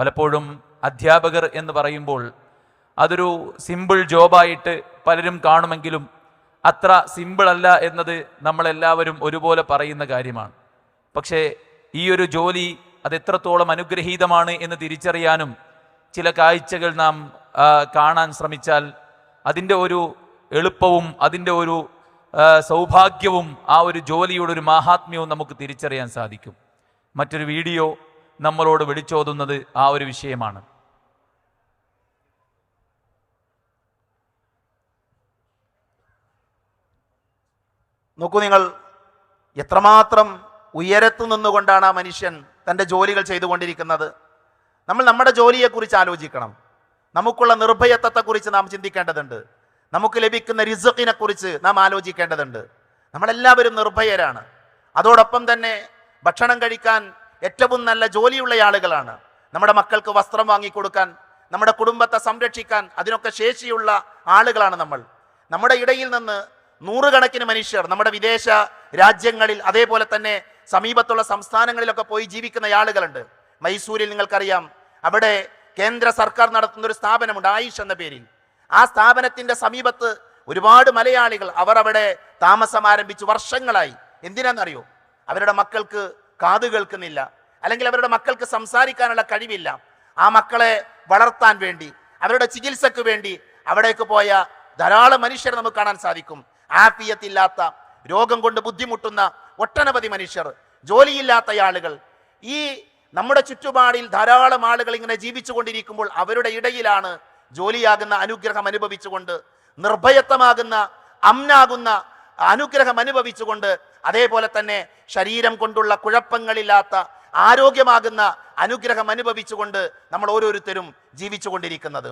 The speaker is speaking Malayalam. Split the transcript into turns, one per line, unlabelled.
പലപ്പോഴും അധ്യാപകർ എന്ന് പറയുമ്പോൾ അതൊരു സിമ്പിൾ ജോബായിട്ട് പലരും കാണുമെങ്കിലും അത്ര സിമ്പിളല്ല എന്നത് നമ്മളെല്ലാവരും ഒരുപോലെ പറയുന്ന കാര്യമാണ്. പക്ഷേ ഈ ഒരു ജോലി അത് എത്രത്തോളം അനുഗ്രഹീതമാണ് എന്ന് തിരിച്ചറിയാനും ചില കാഴ്ചകൾ നാം കാണാൻ ശ്രമിച്ചാൽ അതിന്റെ ഒരു എളുപ്പവും അതിന്റെ ഒരു സൗഭാഗ്യവും ആ ഒരു ജോലിയുടെ ഒരു മാഹാത്മ്യവും നമുക്ക് തിരിച്ചറിയാൻ സാധിക്കും. മറ്റൊരു വീഡിയോ നമ്മളോട് വിളിച്ചോതുന്നത് ആ ഒരു വിഷയമാണ്.
നോക്കൂ നിങ്ങൾ എത്രമാത്രം ഉയരത്തു നിന്നുകൊണ്ടാണ് ആ മനുഷ്യൻ തന്റെ ജോലികൾ ചെയ്തുകൊണ്ടിരിക്കുന്നത്? നമ്മൾ നമ്മുടെ ജോലിയെക്കുറിച്ച് ആലോചിക്കണം. നമുക്കുള്ള നിർഭയത്വത്തെക്കുറിച്ച് നാം ചിന്തിക്കേണ്ടതുണ്ട്. നമുക്ക് ലഭിക്കുന്ന റിസക്കിനെ കുറിച്ച് നാം ആലോചിക്കേണ്ടതുണ്ട്. നമ്മളെല്ലാവരും നിർഭയരാണ്. അതോടൊപ്പം തന്നെ ഭക്ഷണം കഴിക്കാൻ ഏറ്റവും നല്ല ജോലിയുള്ള ആളുകളാണ്. നമ്മുടെ മക്കൾക്ക് വസ്ത്രം വാങ്ങിക്കൊടുക്കാൻ നമ്മുടെ കുടുംബത്തെ സംരക്ഷിക്കാൻ അതിനൊക്കെ ശേഷിയുള്ള ആളുകളാണ് നമ്മൾ. നമ്മുടെ ഇടയിൽ നിന്ന് നൂറുകണക്കിന് മനുഷ്യർ നമ്മുടെ വിദേശ രാജ്യങ്ങളിൽ അതേപോലെ തന്നെ സമീപത്തുള്ള സംസ്ഥാനങ്ങളിലൊക്കെ പോയി ജീവിക്കുന്ന ആളുകളുണ്ട്. മൈസൂരിൽ നിങ്ങൾക്കറിയാം അവിടെ കേന്ദ്ര സർക്കാർ നടത്തുന്ന ഒരു സ്ഥാപനമുണ്ട് ആയുഷ് എന്ന പേരിൽ. ആ സ്ഥാപനത്തിന്റെ സമീപത്ത് ഒരുപാട് മലയാളികൾ അവർ അവിടെ താമസം ആരംഭിച്ചു വർഷങ്ങളായി. എന്തിനാണെന്നറിയോ? അവരുടെ മക്കൾക്ക് കാത് കേൾക്കുന്നില്ല. അല്ലെങ്കിൽ അവരുടെ മക്കൾക്ക് സംസാരിക്കാനുള്ള കഴിവില്ല. ആ മക്കളെ വളർത്താൻ വേണ്ടി അവരുടെ ചികിത്സക്ക് വേണ്ടി അവിടേക്ക് പോയ ധാരാളം മനുഷ്യരെ നമുക്ക് കാണാൻ സാധിക്കും. ആഫിയത്തില്ലാത്ത രോഗം കൊണ്ട് ബുദ്ധിമുട്ടുന്ന ഒട്ടനവധി മനുഷ്യർ ജോലിയില്ലാത്ത ആളുകൾ. ഈ നമ്മുടെ ചുറ്റുപാടിൽ ധാരാളം ആളുകൾ ഇങ്ങനെ ജീവിച്ചു കൊണ്ടിരിക്കുമ്പോൾ അവരുടെ ഇടയിലാണ് ജോലിയാകുന്ന അനുഗ്രഹം അനുഭവിച്ചുകൊണ്ട് നിർഭയത്വമാകുന്ന അമ്നാകുന്ന അനുഗ്രഹം അനുഭവിച്ചുകൊണ്ട് അതേപോലെ തന്നെ ശരീരം കൊണ്ടുള്ള കുഴപ്പങ്ങളില്ലാത്ത ആരോഗ്യമാകുന്ന അനുഗ്രഹം അനുഭവിച്ചുകൊണ്ട് നമ്മൾ ഓരോരുത്തരും ജീവിച്ചു കൊണ്ടിരിക്കുന്നത്